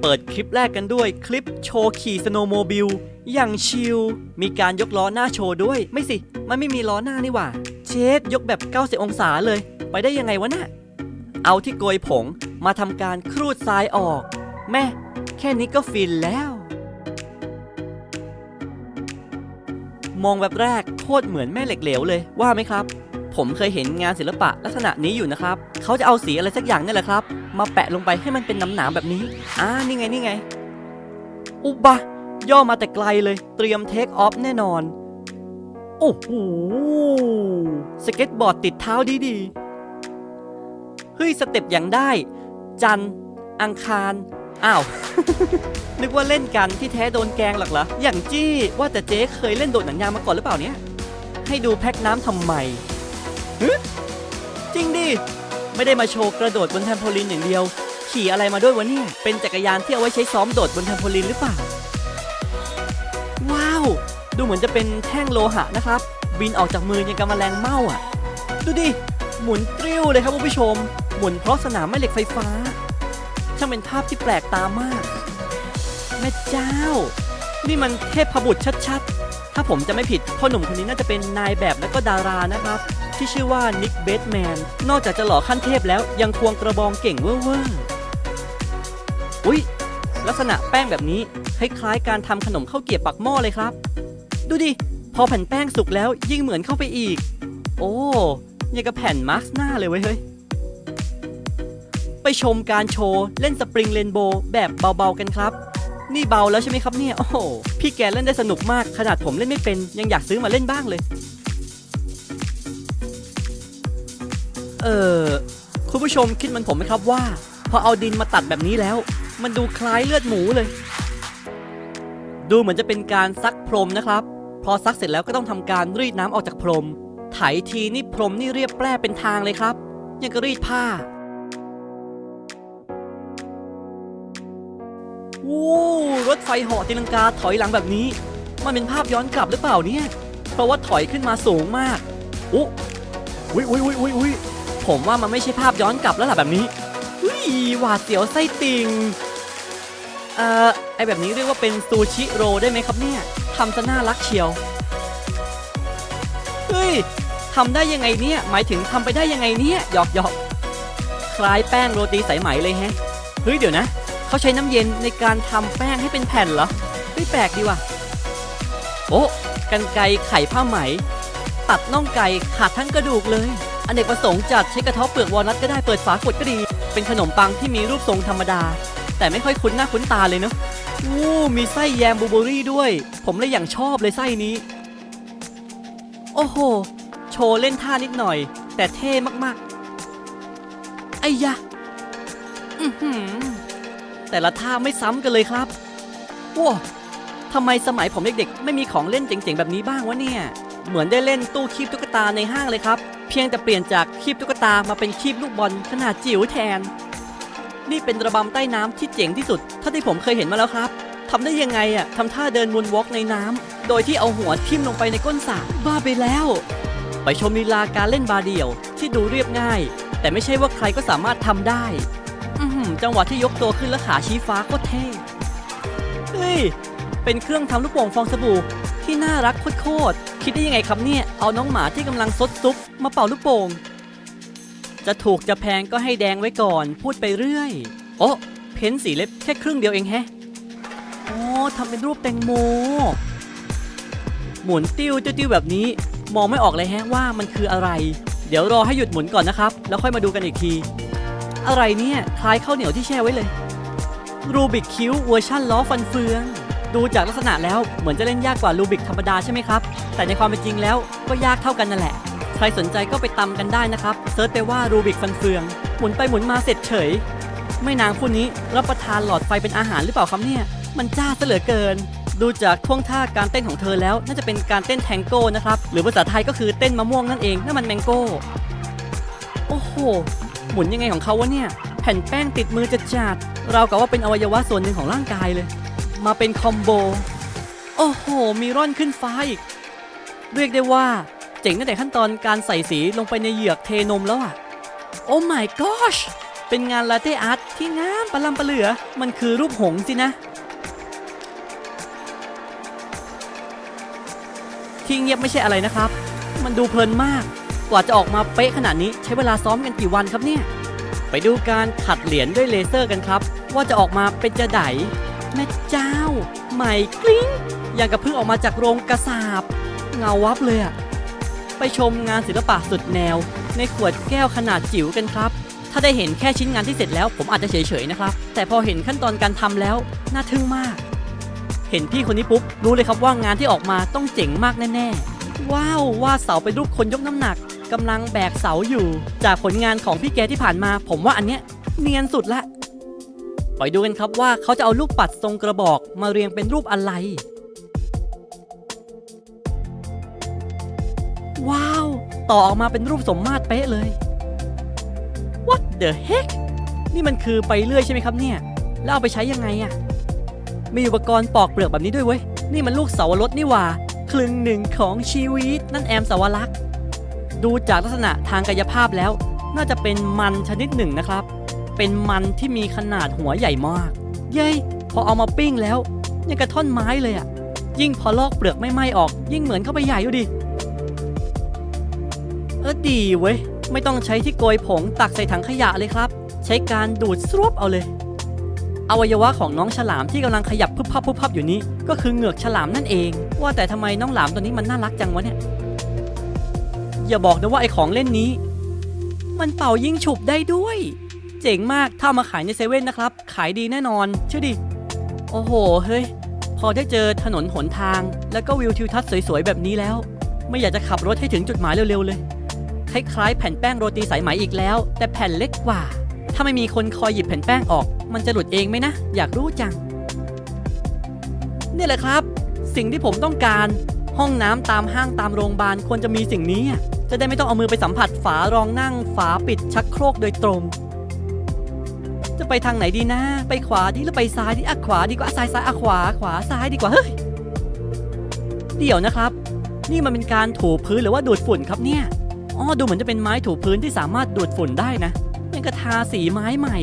เปิดคลิปแรกกันด้วยคลิปโชว์ขี่สโนว์โมบิลอย่างชิล มีการยกล้อหน้าโชว์ด้วย ไม่สิ มันไม่มีล้อหน้านี่หว่า เชดยกแบบ 90 องศาเลย ไปได้ยังไงวะน่ะเอาที่โกยผงมาทำการครูดทรายออก แม่ แค่นี้ก็ฟินแล้ว มองแบบแรกโคตรเหมือนแม่เหล็กเหลวเลยว่าไหมครับ ผมเคยเห็นงานศิลปะลักษณะนี้อยู่นะครับ เขาจะเอาสีอะไรสักอย่างนี่แหละครับ มาแปะลงไปให้มันเป็นน้ำหนามแบบนี้ อ่า นี่ไง นี่ไง อุบะ ย่อมาแต่ไกลเลย เตรียมเทคออฟแน่นอน โอ้โห สเก็ตบอร์ดติดเท้าดีดีๆเฮ้ย สเต็ปอย่างได้ จัน อังคาร อ้าว นึกว่าเล่นกันที่แท้โดนแกงหรอกเหรอ อย่างจี้ ว่าแต่เจ๊เคยเล่นโดดหนังยางมาก่อนหรือเปล่าเนี่ยให้ดูแพ็คน้ำทำไม ฮึจริงดิ ไม่ได้มาโชว์กระโดดบนแทมโพลินอย่างเดียว ขี่อะไรมาด้วยวะเนี่ย เป็นจักรยานที่เอาไว้ใช้ซ้อมโดดบนแทมโพลินหรือเปล่า ว้าว ดูเหมือนจะเป็นแท่งโลหะนะครับ บินออกจากมือยังกับแมลงเม่าอะ ดูดิ หมุนตริ้วเลยครับคุณผู้ชม หมุนเพราะสนามแม่เหล็กไฟฟ้า ช่างเป็นภาพที่แปลกตามาก แม่เจ้า นี่มันเทพบุตรชัดๆ ถ้าผมจะไม่ผิดพ่อหนุ่มคนนี้น่าจะเป็นนายแบบและก็ดารานะครับ ที่ชื่อว่านิกเบสแมน นอกจากจะหล่อขั้นเทพแล้วยังควงกระบองเก่งเว่อร์อุ๊ยลักษณะแป้งแบบนี้คล้ายๆการทำขนมข้าวเกรียบปักหม้อเลยครับ ดูดิ พอแผ่นแป้งสุกแล้วยิ่งเหมือนเข้าไปอีก โอ้ยังกับแผ่นมาร์กหน้าเลยเว้ยเฮ้ย ไปชมการโชว์ เล่นสปริงเรนโบว์แบบเบาๆกันครับ นี่เบาแล้วใช่ไหมครับเนี่ย โอ้โหพี่แกเล่นได้สนุกมากขนาดผมเล่นไม่เป็นยังอยากซื้อมาเล่นบ้างเลย เออคุณผู้ชมคิดเหมันผมไหมครับว่า พอเอาดินมาตัดแบบนี้แล้ว มันดูคล้ายเลือดหมูเลย ดูเหมือนจะเป็นการซักพรมนะครับ พอซักเสร็จแล้วก็ต้องทำการรีดน้ำออกจากพรม ไถทีนี่พรมนี่เรียบแปร่เป็นทางเลยครับ ยังก็รีดผ้าวู้รถไฟเหาะตีลังกาถอยหลังแบบนี้ มันเป็นภาพย้อนกลับหรือเปล่าเนี่ย เพราะว่าถอยขึ้นมาสูงมากอุ๊อุ้ยอุ้ยอุ้ยอุ้ยอุ้ย ผมว่ามันไม่ใช่ภาพย้อนกลับแล้วล่ะแบบนี้อุ้ยหวาดเสียวไส้ติ่งเอ่อไอแบบนี้เรียกว่าเป็นซูชิโรได้ไหมครับเนี่ยทำซะน่ารักเชียวเฮ้ยทำได้ยังไงเนี่ยหมายถึงทำไปได้ยังไงเนี่ยหยอกหยอกคล้ายแป้งโรตีสายไหมเลยแฮะเฮ้ยเดี๋ยวนะเขาใช้น้ำเย็นในการทำแป้งให้เป็นแผ่นเหรอเฮ้ยแปลกดีว่ะโอ้กันไกไข่ผ้าไหม ตัดน่องไก่ขาดทั้งกระดูกเลย อนเนกประสงค์จัดใช้กระเทาะเปลือกวอลนัทก็ได้เปิดฝากดก็ดี เป็นขนมปังที่มีรูปทรงธรรมดา แต่ไม่ค่อยคุ้นหน้าคุ้นตาเลยเนาะอู้มีไส้แยมบูเบอรี่ด้วย ผมเลยอย่างชอบเลยไส้นี้ โอ้โห โชว์เล่นท่านิดหน่อย แต่เท่มากๆไอ้ยะแต่ละท่าไม่ซ้ำกันเลยครับว้าทำไมสมัยผมเด็กๆ ไม่มีของเล่นเจ๋งๆ แบบนี้บ้างวะเนี่ย เหมือนได้เล่นตู้คีบตุ๊กตาในห้างเลยครับ เพียงแต่เปลี่ยนจากคีบตุ๊กตามาเป็นคีบลูกบอลขนาดจิ๋วแทน นี่เป็นระบำใต้น้ำที่เจ๋งที่สุดเท่าที่ผมเคยเห็นมาแล้วครับทำได้ยังไงอะทำท่าเดินมูนวอล์กในน้ำโดยที่เอาหัวทิ่มลงไปในก้นสระบ้าไปแล้ว ไปชมลีลาการเล่นบาเดี่ยวที่ดูเรียบง่าย แต่ไม่ใช่ว่าใครก็สามารถทำได้อืจังหวะที่ยกตัวขึ้นและขาชี้ฟ้าก็เท่เฮ้ยเป็นเครื่องทำลูกโป่งฟองสบู่ที่น่ารักโคตร คิดได้ยังไงครับเนี่ย เอาน้องหมาที่กำลังซดซุปมาเป่าลูกโป่ง จะถูกจะแพงก็ให้แดงไว้ก่อน พูดไปเรื่อย โอ้เพ้นสีเล็บแค่ครึ่งเดียวเองแฮะโอ๋อทำเป็นรูปแตงโม หมุนติ้วติ้วแบบนี้ มองไม่ออกเลยแฮะว่ามันคืออะไร เดี๋ยวรอให้หยุดหมุนก่อนนะครับ แล้วค่อยมาดูกันอีกที อะไรเนี่ย คล้ายข้าวเหนียวที่แช่ไว้เลย รูบิกคิวเวอร์ชั่นล้อฟันเฟือง ดูจากลักษณะแล้วเหมือนจะเล่นยากกว่ารูบิกธรรมดาใช่ไหมครับ แต่ในความเป็นจริงแล้วก็ยากเท่ากันนั่นแหละ ใครสนใจก็ไปตำกันได้นะครับเซิร์ชไปว่ารูบิกฟันเฟือง หมุนไปหมุนมาเสร็จเฉย ไม่นางผู้นี้รับประทานหลอดไฟเป็นอาหารหรือเปล่าครับเนี่ย มันจ้าซะเหลือเกิน ดูจากท่วงท่าการเต้นของเธอแล้ว น่าจะเป็นการเต้นแทงโก้นะครับ หรือภาษาไทยก็คือเต้นมะม่วงนั่นเองนั่นมันแมงโก้ โอ้โห หมุนยังไงของเขาวะเนี่ย แผ่นแป้งติดมือจะจัดเรากับว่าเป็นอวัยวะส่วนหนึ่งของร่างกายเลย มาเป็นคอมโบ โอ้โห มีร่อนขึ้นฟ้าอีก เรียกได้ว่า เจ๋งตั้งแต่ขั้นตอนการใส่สีลงไปในเหยือกเทนมแล้วอะโอ้ my gosh เป็นงานลาเต้อาร์ตที่งามประลำประเหลือ มันคือรูปหงสินะ ที่เงียบไม่ใช่อะไรนะครับ มันดูเพลินมาก กว่าจะออกมาเป๊ะขนาดนี้ใช้เวลาซ้อมกันกี่วันครับเนี่ย ไปดูการขัดเหรียญด้วยเลเซอร์กันครับ ว่าจะออกมาเป็นจะได แม่เจ้า ใหม่กลิ้งอย่างกับเพิ่งออกมาจากโรงกระสาบ เงาวับเลยอะไปชมงานศิลปะสุดแนว ในขวดแก้วขนาดจิ๋วกันครับ ถ้าได้เห็นแค่ชิ้นงานที่เสร็จแล้วผมอาจจะเฉยๆนะครับ แต่พอเห็นขั้นตอนการทำแล้วน่าทึ่งมาก เห็นพี่คนนี้ปุ๊บรู้เลยครับว่างานที่ออกมาต้องเจ๋งมากแน่ๆ ว้าวว่าเสาเป็นรูปคนยกน้ำหนักกำลังแบกเสาอยู่ จากผลงานของพี่แกที่ผ่านมา ผมว่าอันเนี้ยเนียนสุดละ ไปดูกันครับว่าเขาจะเอาลูกปัดทรงกระบอกมาเรียงเป็นรูปอะไร ว้าว ต่อออกมาเป็นรูปสมมาตรเป๊ะเลย What the heck นี่มันคือไปเรื่อยใช่ไหมครับเนี่ย แล้วเอาไปใช้ยังไงอะมีอุปกรณ์ปอกเปลือกแบบนี้ด้วยเว้ย นี่มันลูกเสาวรสนี่หว่าครึ่งหนึ่งของชีวิต นั่นแอมสาวรักษ์ดูจากลักษณะทางกายภาพแล้ว น่าจะเป็นมันชนิดหนึ่งนะครับ เป็นมันที่มีขนาดหัวใหญ่มาก เย้ยพอเอามาปิ้งแล้วยังกระท่อนไม้เลยอะยิ่งพอลอกเปลือกไม่ไหม้ออก ยิ่งเหมือนเข้าไปใหญ่อยู่ดิ เออดีเว้ย ไม่ต้องใช้ที่โกยผงตักใส่ถังขยะเลยครับ ใช้การดูดซรวบเอาเลย อวัยวะของน้องฉลามที่กำลังขยับพุบพับพุบพับอยู่นี้ ก็คือเหงือกฉลามนั่นเอง ว่าแต่ทำไมน้องหลามตัวนี้มันน่ารักจังวะเนี่ย อย่าบอกนะว่าไอของเล่นนี้ มันเป่ายิงฉุบได้ด้วย เจ๋งมากถ้ามาขายในเซเว่นนะครับ ขายดีแน่นอน เชื่อดิ โอ้โห เฮ้ย พอได้เจอถนนหนทาง แล้วก็วิวทิวทัศน์สวยๆ แบบนี้แล้ว ไม่อยากจะขับรถให้ถึงจุดหมายเร็วๆ เลย คล้ายๆ แผ่นแป้งโรตีสายไหมอีกแล้ว แต่แผ่นเล็กกว่า ถ้าไม่มีคนคอยหยิบแผ่นแป้งออก มันจะหลุดเองไหมนะ อยากรู้จัง นี่แหละครับ สิ่งที่ผมต้องการ ห้องน้ำตามห้างตามโรงพยาบาลควรจะมีสิ่งนี้จะได้ไม่ต้องเอามือไปสัมผัสฝารองนั่งฝาปิดชักโครกโดยตรง จะไปทางไหนดีนะ ไปขวาดีหรือไปซ้ายดีอะขวาดีกว่าอะซ้ายซ้ายอะขวาขวาซ้ายดีกว่าเฮ้ยเดี๋ยวนะครับ นี่มันเป็นการถูพื้นหรือว่าดูดฝุ่นครับเนี่ยอ๋อดูเหมือนจะเป็นไม้ถูพื้นที่สามารถดูดฝุ่นได้นะยังกระทาสีไม้ใหม่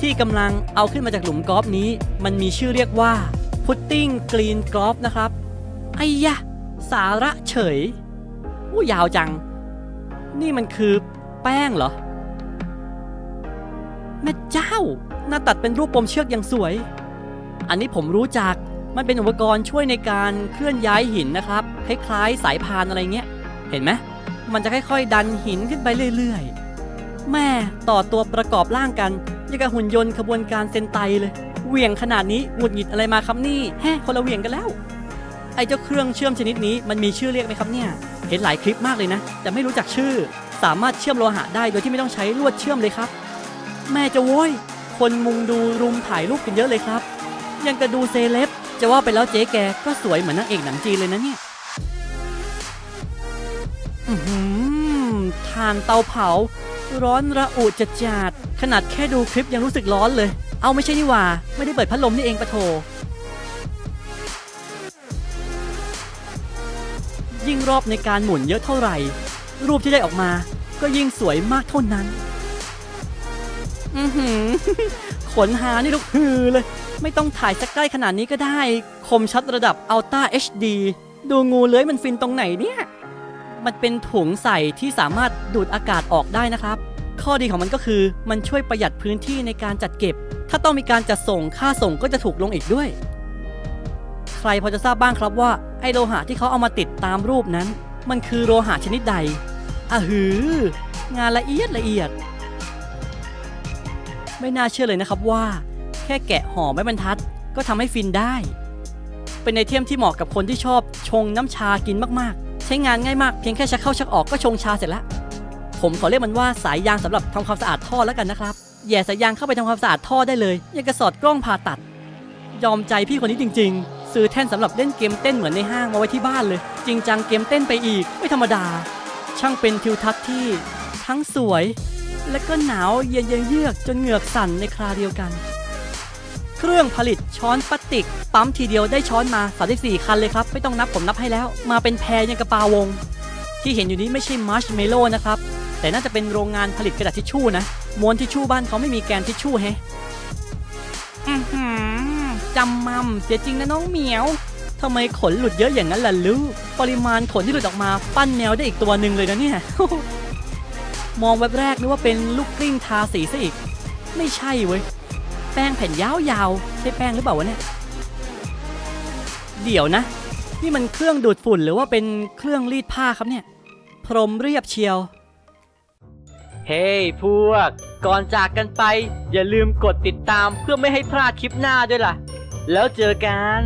ที่กำลังเอาขึ้นมาจากหลุมกอล์ฟนี้ มันมีชื่อเรียกว่า Putting Green Golf นะครับไอ้ยะ สาระเฉยอู้ยาวจัง นี่มันคือแป้งเหรอ แม่เจ้า หน้าตัดเป็นรูปปมเชือกอย่างสวย อันนี้ผมรู้จัก มันเป็นอุปกรณ์ช่วยในการเคลื่อนย้ายหินนะครับ คล้ายๆ สายพานอะไรเงี้ย เห็นไหม มันจะค่อยๆ ดันหินขึ้นไปเรื่อยๆ แม่ต่อตัวประกอบร่างกันยังกับหุ่นยนต์ขบวนการเซนไตเลยเหวี่ยงขนาดนี้หงุดหงิดอะไรมาครับนี่แฮะคนละเหวี่ยงกันแล้ว ไอ้เจ้าเครื่องเชื่อมชนิดนี้มันมีชื่อเรียกไหมครับเนี่ย เห็นหลายคลิปมากเลยนะ แต่ไม่รู้จักชื่อ สามารถเชื่อมโลหะได้โดยที่ไม่ต้องใช้ลวดเชื่อมเลยครับ แม่จะโว้ย คนมุงดูรุมถ่ายรูปกันเยอะเลยครับ ยังกระดูเซเลบจะว่าไปแล้วเจ๊แกก็สวยเหมือนนางเอกหนังจีนเลยนะเนี่ยอือหือทานเตาเผา ร้อนระอุจัดจาดขนาดแค่ดูคลิปยังรู้สึกร้อนเลย เอาไม่ใช่นี่ว่า ไม่ได้เปิดพัดลมนี่เองปะโถยิ่งรอบในการหมุนเยอะเท่าไหร่ รูปที่ได้ออกมา ก็ยิ่งสวยมากเท่านั้น อือหือ ขนหานี่ลูกฮือเลย ไม่ต้องถ่ายสักใกล้ขนาดนี้ก็ได้ คมชัดระดับ Ultra HD ดูงูเลื้อยมันฟินตรงไหนเนี่ย มันเป็นถุงใส่ที่สามารถดูดอากาศออกได้นะครับ ข้อดีของมันก็คือมันช่วยประหยัดพื้นที่ในการจัดเก็บ ถ้าต้องมีการจัดส่งค่าส่งก็จะถูกลงอีกด้วย ใครพอจะทราบบ้างครับว่าไอโลหะที่เขาเอามาติดตามรูปนั้น มันคือโลหะชนิดใดอะหือ งานละเอียดละเอียด ไม่น่าเชื่อเลยนะครับว่า แค่แกะห่อไม้บรรทัดก็ทำให้ฟินได้ เป็นไอเทมที่เหมาะกับคนที่ชอบชงน้ำชากินมากๆ ใช้งานง่ายมากเพียงแค่ชักเข้าชักออกก็ชงชาเสร็จแล้วผมขอเรียกมันว่าสายยางสำหรับทำความสะอาดท่อแล้วกันนะครับแย่สายยางเข้าไปทำความสะอาดท่อได้เลยยังกระสอดกล้องผ่าตัด ยอมใจพี่คนนี้จริง ๆ ซื้อแท่นสำหรับเล่นเกมเต้นเหมือนในห้างมาไว้ที่บ้านเลย จริงจังเกมเต้นไปอีกไม่ธรรมดา ช่างเป็นทิวทัศน์ที่ทั้งสวย และก็หนาวเย็นเยือกจนเหงือกสั่นในคราเดียวกัน เครื่องผลิตช้อนพลาสติก ปั๊มทีเดียวได้ช้อนมา 34 คันเลยครับ ไม่ต้องนับผมนับให้แล้ว มาเป็นแพรยังกระปาวง ที่เห็นอยู่นี้ไม่ใช่มาร์ชเมลโล่นะครับ แต่น่าจะเป็นโรงงานผลิตกระดาษทิชชู่นะม้วนทิชชู่บ้านเขาไม่มีแกนทิชชู่แฮะอื้อหือจำมัมเสียจริงนะน้องเหมียวทำไมขนหลุดเยอะอย่างนั้นล่ะลูก ปริมาณขนที่หลุดออกมา ปั้นแมวได้อีกตัวหนึ่งเลยนะเนี่ย มองแวบแรกนึกว่าเป็นลูกกลิ้งทาสีซะอีก ไม่ใช่เว้ย แป้งแผ่นยาวๆ ใช่แป้งหรือเปล่าวะเนี่ย เดี๋ยวนะ นี่มันเครื่องดูดฝุ่นหรือว่าเป็นเครื่องรีดผ้าครับเนี่ย พรมเรียบเชียว เฮ้ยพวก ก่อนจากกันไป อย่าลืมกดติดตามเพื่อไม่ให้พลาดคลิปหน้าด้วยล่ะ แล้วเจอกัน